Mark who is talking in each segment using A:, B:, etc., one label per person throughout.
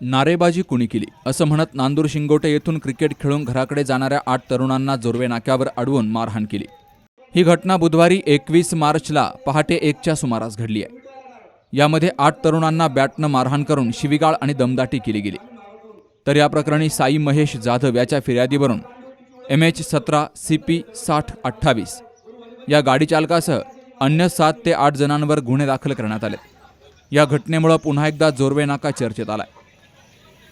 A: नारेबाजी कुणी केली? असं म्हणत नांदूर शिंगोटे येथून क्रिकेट खेळून घराकडे जाणाऱ्या आठ तरुणांना जोरवे नाक्यावर अडवून मारहाण केली. ही घटना बुधवारी एकवीस मार्चला पहाटे एकच्या सुमारास घडली आहे. यामध्ये आठ तरुणांना बॅटनं मारहाण करून शिविगाळ आणि दमदाटी केली गेली. तर या प्रकरणी साई महेश जाधव याच्या फिर्यादीवरून एम एच सतरा सी पी साठ अठ्ठावीस या गाडीचालकासह अन्य सात ते आठ जणांवर गुन्हे दाखल करण्यात आले. या घटनेमुळं पुन्हा एकदा जोरवे नाका चर्चेत आलाय.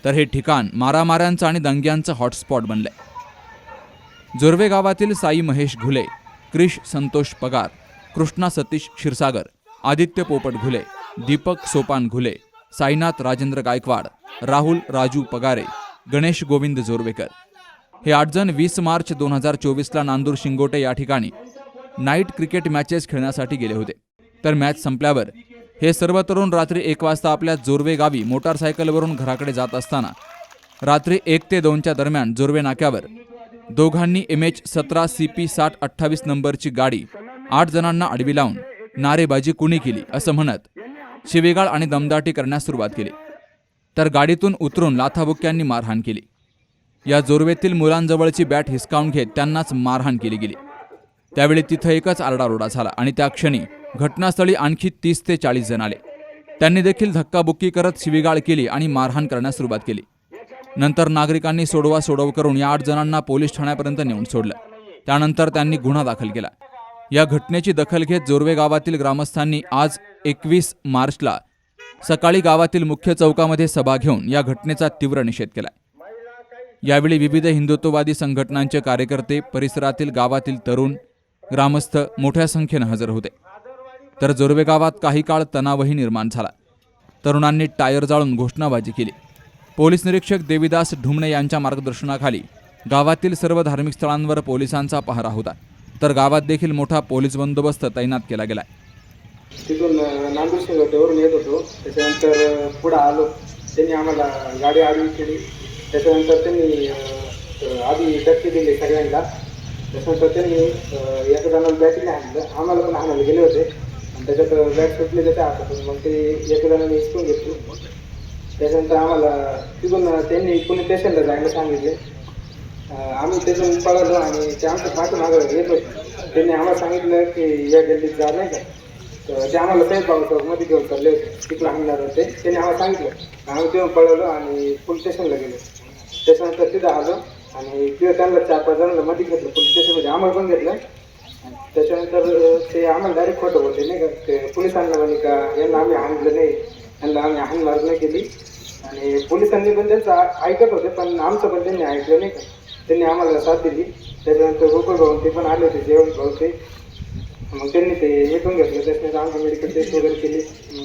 A: तर हे ठिकाण मारामाऱ्यांचं आणि दंग्यांचं हॉटस्पॉट बनलंय. जोर्वे गावातील साई महेश घुले क्रिश संतोष पगार कृष्णा सतीश क्षीरसागर आदित्य पोपट घुले दीपक सोपान घुले साईनाथ राजेंद्र गायकवाड राहुल राजू पगारे गणेश गोविंद जोरवेकर. हे आठ जण वीस मार्च दोन हजार चोवीसला नांदूर शिंगोटे या ठिकाणी नाईट क्रिकेट मॅचेस खेळण्यासाठी गेले होते. तर मॅच संपल्यावर हे सर्व तरुण रात्री एक वाजता आपल्या जोरवे गावी मोटारसायकलवरून घराकडे जात असताना रात्री एक ते दोनच्या दरम्यान जोरवे नाक्यावर. दोघांनी एम एच सतरा सी पी साठ अठ्ठावीस नंबरची गाडी आठ जणांना आडवी लावून नारेबाजी कुणी केली असं म्हणत शिवेगाळ आणि दमदाटी करण्यास सुरुवात केली. तर गाडीतून उतरून लाथाबुक्यांनी मारहाण केली. या जोरवेतील मुलांजवळची बॅट हिसकावून घेत त्यांनाच मारहाण केली गेली. त्यावेळी तिथं एकच आरडाओरडा झाला आणि त्या क्षणी घटनास्थळी आणखी तीस ते चाळीस जण आले. त्यांनी देखील धक्काबुक्की करत शिवीगाळ केली आणि मारहाण करण्यास सुरुवात केली. नंतर नागरिकांनी सोडवा सोडव करून या आठ जणांना पोलीस ठाण्यापर्यंत नेऊन सोडलं. त्यानंतर त्यांनी गुन्हा दाखल केला. या घटनेची दखल घेत जोरवे गावातील ग्रामस्थांनी आज एकवीस मार्चला सकाळी गावातील मुख्य चौकामध्ये सभा घेऊन या घटनेचा तीव्र निषेध केला. यावेळी विविध हिंदुत्ववादी संघटनांचे कार्यकर्ते परिसरातील गावातील तरुण ग्रामस्थ मोठ्या संख्येनं हजर होते. तर जोरवे गावात काही काळ तणावही निर्माण झाला. तरुणांनी टायर जाळून घोषणाबाजी केली. पोलीस निरीक्षक देवीदास ढुमणे यांच्या मार्गदर्शनाखाली गावातील सर्व धार्मिक स्थळांवर पोलिसांचा पहारा होता. तर गावात देखील मोठा पोलीस बंदोबस्त तैनात केला गेला
B: तिथून नांदूर शिंगोट्यावरून येत होतो. त्याच्यानंतर अ, पुढं आलो. त्यांनी आम्हाला गाडी आडवी केली. त्याच्यानंतर त्यांनी आधी धक्के दिले सगळ्यांना. त्याच्यानंतर त्यांनी अ, एका जणाला बॅटीने हाणलं आम्हाला पण आणायला गेले होते. आणि त्याच्यात बॅट सुटले त्याच्या हातातून मग ते एका जणाने हिसकून घेतली. त्याच्यानंतर आम्हाला तिथून त्यांनी पुणे स्टेशनला जायला सांगितले. आम्ही तिथून पळालो आणि ते आमच्या पाठीमागं येत होते. त्यांनी आम्हाला सांगितलं की या गल्लीत जा नाही का? तर ते आम्हाला तेच भाऊ मध्ये घेऊन चालले होते. तिकडं आणणार होते. त्यांनी आम्हाला सांगितलं. आम्ही तेव्हा पळवलो आणि पोलीस स्टेशनला गेलो. त्याच्यानंतर तिथं आलो आणि तिथं त्यांना चार पाच जणांना मध्ये घेतलं. पोलीस स्टेशनमध्ये आम्हाला पण घेतलं. त्याच्यानंतर ते आम्हाला डायरेक्ट खोटं बोलले नाही का? ते पोलिसांना म्हणे का यांना आम्ही हाणलं नाही. यांना आम्ही हाणमार नाही केली. आणि पोलिसांनी पण त्यांचं ऐकत होते पण आमचं पण त्यांनी ऐकलं नाही का? त्यांनी आम्हाला साथ दिली. त्याच्यानंतर गोकुळ भाऊ ते पण आले होते जेवण भाऊ ते. मग त्यांनी ते हे पण घेतलं. त्याच्यानंतर आमची मेडिकल टेस्ट वगैरे केली.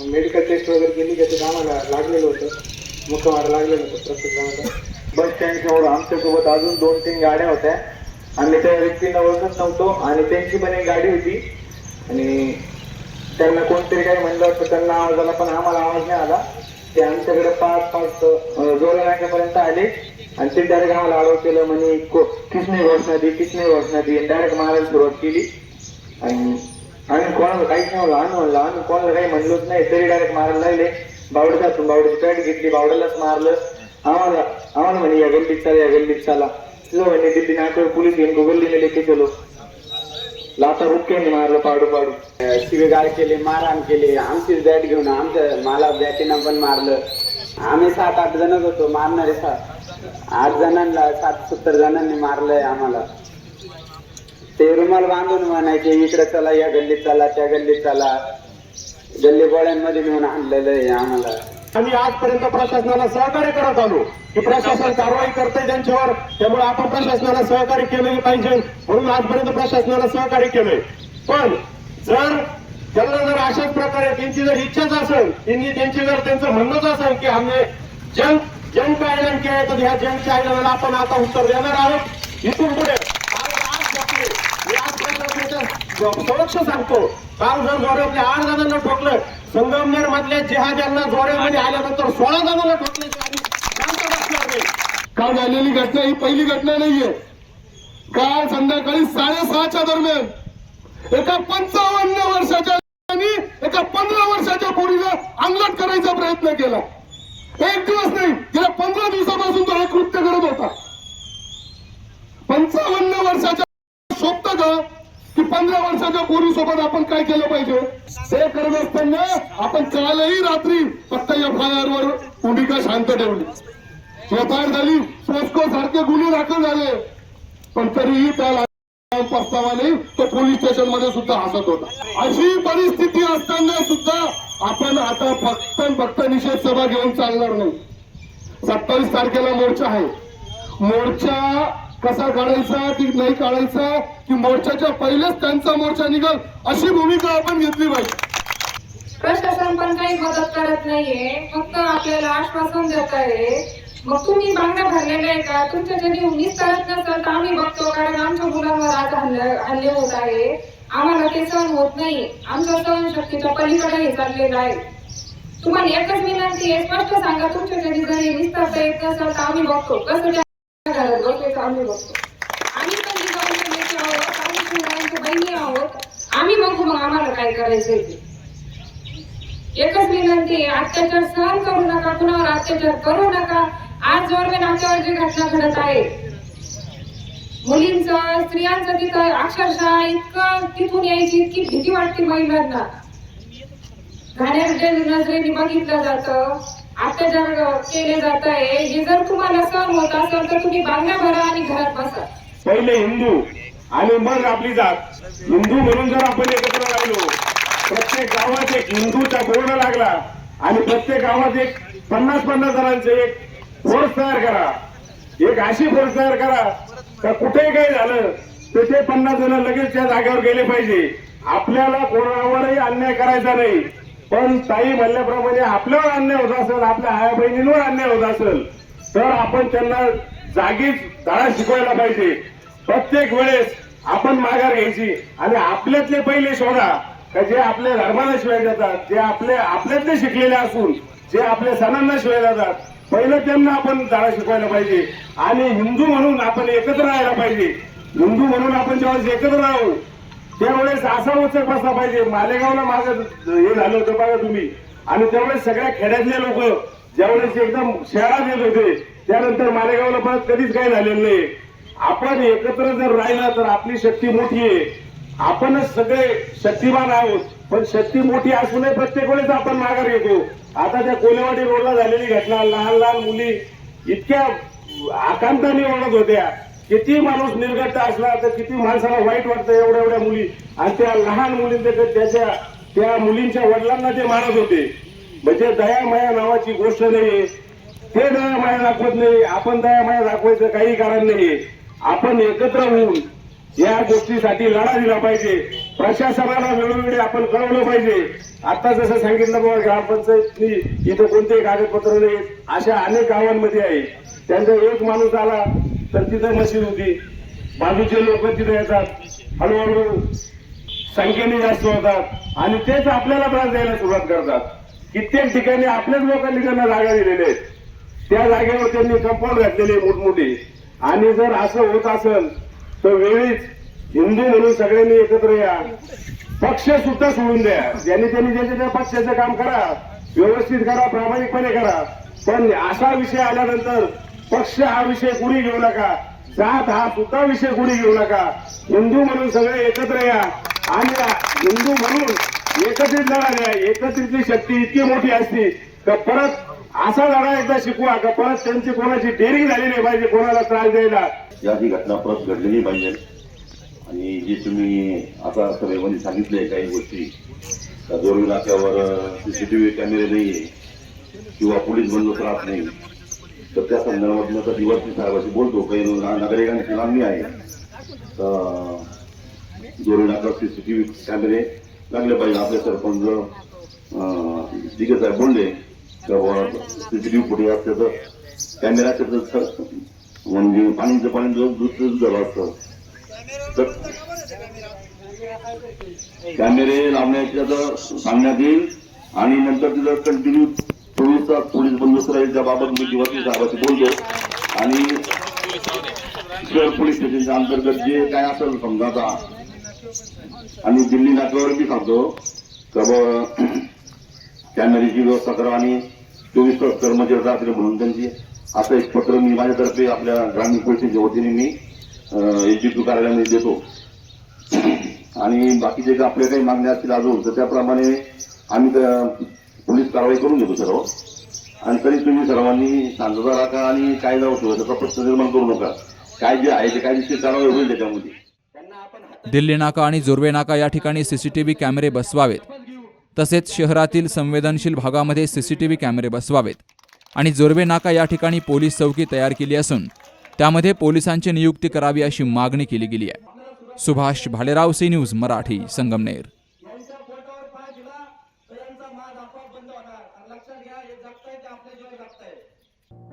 B: मेडिकल टेस्ट वगैरे केली त्याच्यात आम्हाला लागलेलं होतं. मुख्य मारा लागलेलं होतं प्रत्येक जणांना
C: बस स्टँड समोर आमच्यासोबत अजून दोन तीन गाड्या होत्या. आम्ही त्या व्यक्तींना ओळखत नव्हतो आणि त्यांची पण एक गाडी होती. आणि त्यांना कोणतरी काही म्हणलं होतं त्यांना आवाज आला पण आम्हाला आवाज नाही आला. ते आमच्याकडे पाच पाच जोरा नाक्यापर्यंत आले. आणि ते डायरेक्ट आम्हाला आरोप केलं म्हणे को- किसने घोषणा दी किसने घोषणा दी? डायरेक्ट मारायला सुरुवात केली. आणि आम्ही कोणाला काहीच नाही म्हणलं आम्ही म्हणलं आम्ही कोणाला काही म्हणलोच नाही. तरी डायरेक्ट मारायला लागले. बावड्यात बावडीची पॅट घेतली बावड्यालाच मारलं. आम्हाला आम्हाला म्हणे या गल्लीत चाला या गल्लीत चाला. तुझं म्हणे दिल्ली नाटक पोलीस घेऊन गल्ली में चलो लाता बुक्क्यांनी मारलं पाडू पाडू
B: शिवेगाळ केले मारहाण केले आमचीच बॅट घेऊन आमच्या मला बॅटीनं पण मारलं आम्ही सात आठ जणच होतो मारणारे सात आठ जणांना सात सत्तर जणांनी मारलंय आम्हाला ते रुमाल बांधून म्हणायचे इकडे चला या गल्लीत चला त्या गल्लीत चला गल्ली गोळ्यांमध्ये घेऊन आणलेलं आहे आम्हाला
D: आम्ही आजपर्यंत प्रशासनाला सहकार्य करत आलो की प्रशासन कारवाई करते त्यांच्यावर. त्यामुळे आपण प्रशासनाला सहकार्य केलेले पाहिजे म्हणून आजपर्यंत प्रशासनाला सहकार्य केलंय. पण जर त्यांना जर अशाच प्रकारे त्यांची जर इच्छाच असेल त्यांनी त्यांची जर त्यांचं म्हणणंच असेल की आम्ही जंग जंग आयलंड केलं तर ह्या जंगच्या आयलंडला आपण आता उत्तर देणार आहोत. इथून पुढे आज सांगतो. काल जर जोऱ्यातल्या आठ जणांना ठोकलं संगमनेर मधल्या जिहाद्यांना जोऱ्यामध्ये आल्यानंतर सोळा जणांना ठोकण्याची काल झालेली घटना ही पहिली घटना नाहीये. काल संध्याकाळी साडेसहाच्या दरम्यान एका पंचावन्न वर्षाच्या एका पंधरा वर्षाच्या पोरीला अंगलट करायचा प्रयत्न केला एक दिवस नाही गेल्या पंधरा दिवसापासून तो हे कृत्य करत होता पंचावन्न वर्षाच्या शोभत का की पंधरा वर्षाच्या पोरी सोबत आपण काय केलं ते करत असताना आपण कालही रात्री फक्त एफ आय आर वर भूमिका शांत ठेवली. एफ आय आर झाली पोस्को सारखे गुन्हे दाखल झाले. पण तरीही त्याला प्रस्तावाने तो पोलीस स्टेशनमध्ये सुद्धा हसत होता. अशी परिस्थिती असताना सुद्धा आपण आता फक्त फक्त निषेध सभा घेऊन चालणार नाही. सत्तावीस तारखेला मोर्चा आहे. मोर्चा कसा काढायचा की नाही काढायचा की मोर्चाच्या पहिलेच त्यांचा मोर्चा निघल अशी भूमिका आपण घेतली पाहिजे.
E: प्रशासन पण काही मदत करत नाहीये. फक्त आपल्याला आश्वासन देत आहे मग तुम्ही बांगड्या भरलेल्या आहे का? तुमच्या जरी उन्नीस करत नसेल तर आम्ही बघतो कारण आमच्या मुलांवर आज हल्ले हल्ले होत आहे. आम्हाला ते सहन होत नाही. आमच्या सहनशक्तीच्या पलीकडे हे चाललेलं आहे. तुम्हाला एकच विनंती आहे स्पष्ट सांगा तुमच्या जरी जरी विस्तारता येत नसेल तर आम्ही बघतो. कसं घरात बसवायचं आम्ही बघतो. आम्ही पण जिजाऊचे लेकी आहोत आम्ही बहिणी आहोत. आम्ही बघू मग आम्हाला काय करायचंय ते. एकच विनंती अत्याचार सहन करू नका कुणावर अत्याचार करू नका. आज जोरवे आमच्यावर जी घटना घडत आहे मुलींचं स्त्रियांचं तिथं अक्षरशः इतकं तिथून यायची इतकी भीती वाटते महिलांना. घाण्याच्या नजरेने बघितलं जातं. अत्याचार केले जात आहे हे जर तुम्हाला सहन होत असेल तर तुम्ही बांगड्या भरा आणि घरात बसा.
D: पहिले हिंदू आणि मग आपली जात. हिंदू म्हणून जर आपण एकत्र राहिलो प्रत्येक गावात एक हिंदूचा बोर्ड लागला आणि प्रत्येक गावात एक पन्नास पन्नास जणांचे एक फोर्स तयार करा. एक अशी फोर्स तयार करा तर कुठेही काही झालं तर ते पन्नास जण लगेच त्या जागेवर गेले पाहिजे. आपल्याला कोणावरही अन्याय करायचा नाही. पण ताई म्हणल्याप्रमाणे आपल्यावर अन्याय होत असेल आपल्या आया बहिणींवर अन्याय होत असेल तर आपण त्यांना जागीच धडा शिकवायला पाहिजे. प्रत्येक वेळेस आपण माघार घ्यायची आणि आपल्यातले पहिले शोधा का जे आपल्या धर्माला शिवाय देतात जे आपले आपल्यातले शिकलेले असून जे आपल्या सणांना शिवाय देतात पहिलं त्यांना आपण धडा शिकवायला पाहिजे. आणि हिंदू म्हणून आपण एकत्र राहायला पाहिजे. हिंदू म्हणून आपण जेव्हा एकत्र राहू त्यावेळेस असा उत्सव बसला पाहिजे. मालेगावला माझं हे झालं होतं बघा तुम्ही. आणि त्यावेळेस सगळ्या खेड्यातले लोक ज्यावेळेस एकदम शहरात येत होते त्यानंतर मालेगावला परत कधीच काही झालेलं नाही. आपण एकत्र जर राहिला तर आपली शक्ती मोठी आहे. आपणच सगळे शक्तिमान आहोत. पण शक्ती मोठी असूनही प्रत्येक वेळेस आपण माघार घेतो. आता त्या कोलेवाडी रोडला झालेली घटना लहान लहान मुली इतक्या आकांताने ओळखत होत्या. किती माणूस निर्गत असला तर किती माणसाला वाईट वाटतं एवढ्या एवढ्या मुली. आणि त्या लहान मुलींचे त्याच्या त्या मुलींच्या वडिलांना ते मारत होते. म्हणजे दया माया नावाची गोष्ट नाही ते दया माया दाखवत नाही. आपण दया माया दाखवायचं काही कारण नाही आपण एकत्र होऊन या गोष्टीसाठी लढा दिला पाहिजे. प्रशासनाला वेळोवेळी आपण कळवलं पाहिजे. आता जसं सांगितलं बाबा ग्रामपंचायतनी इथं कोणतेही कागदपत्र नाही अशा अनेक गावांमध्ये आहे. त्यांचा एक माणूस आला. तर तिथं मशीद होती. बाजूचे लोक तिथे येतात. हळूहळू संख्येने जास्त होतात. आणि तेच आपल्याला त्रास द्यायला सुरुवात करतात. कित्येक ठिकाणी आपल्याच लोकांनी त्यांना जागा दिलेल्या आहेत. त्या जागेवर त्यांनी कंपाऊंड घातलेले मोठमोठी. आणि जर असं होत असेल तर वेळीच हिंदू म्हणून सगळ्यांनी एकत्र या. पक्ष सुद्धा सोडून द्या. ज्यांनी त्यांनी ज्याच्या त्या पक्षाचं काम करा व्यवस्थित करा प्रामाणिकपणे करा. पण असा विषय आल्यानंतर पक्ष हा विषय कुणी घेऊ नका? जात हा सुद्धा विषय कुणी घेऊ नका? हिंदू म्हणून सगळे एकत्र या. आणि हिंदू म्हणून एकत्रित लढा द्या. एकत्रितली शक्ती इतकी मोठी असते तर परत असा लढा एकदा शिकवा का परत त्यांची कोणाची डेअरिंग झाली नाही पाहिजे कोणाला त्रास द्यायला?
F: या घटना परत घडलेली पाहिजे. आणि जी तुम्ही आता सर्वेमध्ये सांगितले काही गोष्टी त्या जोरवी नाक्यावर सीसीटीव्ही कॅमेरे नाहीये किंवा पोलीस बंदोबस्त राहत नाही. तर त्या संदर्भातलं तर दिवस मी साहेबाशी बोलतो. काही नागरिकांनी नागरिकांची मागणी आहे. तर सी टी व्ही कॅमेरे लागले पाहिजे. आपले सरपंच दिगे साहेब बोलले किंवा सी फुटेज असते तर कॅमेरा असते तर सर- म्हणजे पाणीचं पाणी दुसरं झालं असतं. तर कॅमेरे लावण्याची आता सांगण्यात येईल. आणि नंतर तिथं कंटिन्यू चोवीस तास पोलीस बंदोबस्त राहील त्याबाबत मी दिवसी साहेबाशी बोलतो. आणि शहर पोलीस स्टेशनच्या अंतर्गत जे काय असेल समजा आता आणि दिल्ली नाक्यावर मी सांगतो कॅमेरीची व्यवस्था करा आणि चोवीस तास कर्मचारी राहतील म्हणून त्यांची. असं एक पत्र मी माझ्यातर्फे आपल्या ग्रामीण पोलिसांच्या वतीने मी एजीपी कार्यालयामध्ये देतो. आणि बाकीचे जे आपल्या काही मागण्या असतील अजून तर त्याप्रमाणे आम्ही पोलीस कारवाई करून घेतो सर्व आणि तरी तुम्ही सर्वांनी शांतता राखा आणि कायदा होतो त्याचा प्रश्न निर्माण करू नका. काय जे आहे ते कायदेशीर कारवाई होईल त्याच्यामध्ये.
A: दिल्ली नाका आणि जोर्वे नाका या ठिकाणी सीसीटीव्ही कॅमेरे बसवावेत. तसेच शहरातील संवेदनशील भागामध्ये सीसीटीव्ही कॅमेरे बसवावेत. आणि जोर्वे नाका या ठिकाणी पोलीस चौकी तयार केली असून त्यामध्ये पोलिसांची नियुक्ती करावी अशी मागणी केली गेली आहे. Subhash Bhalerao C news Marathi Sangamner.